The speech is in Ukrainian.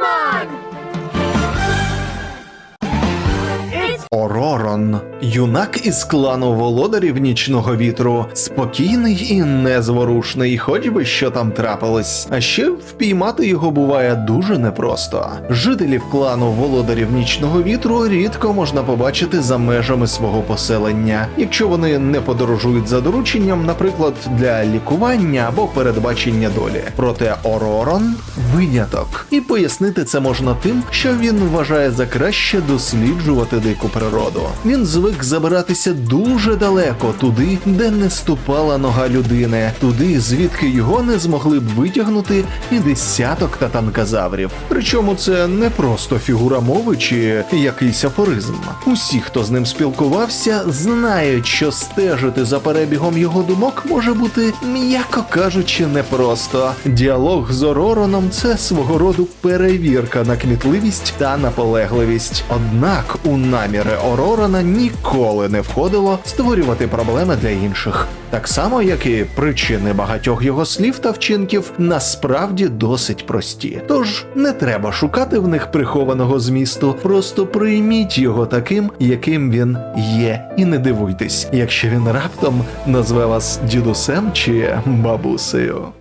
Cinema! Оророн, юнак із клану володарів нічного вітру, спокійний і незворушний, хоч би що там трапилось. А ще впіймати його буває дуже непросто. Жителів клану володарів нічного вітру рідко можна побачити за межами свого поселення, якщо вони не подорожують за дорученням, наприклад, для лікування або передбачення долі. Проте Оророн виняток, і пояснити це можна тим, що він вважає за краще досліджувати дику природу. Він звик забиратися дуже далеко, туди, де не ступала нога людини, туди, звідки його не змогли б витягнути і десяток татанказаврів. Причому це не просто фігура мови чи якийсь афоризм. Усі, хто з ним спілкувався, знають, що стежити за перебігом його думок може бути, м'яко кажучи, непросто. Діалог з Оророном це свого роду перевірка на кмітливість та наполегливість. Однак у наміри Оророна ніколи не входило створювати проблеми для інших. Так само, як і причини багатьох його слів та вчинків насправді досить прості. Тож не треба шукати в них прихованого змісту, просто прийміть його таким, яким він є, і не дивуйтесь, якщо він раптом назве вас дідусем чи бабусею.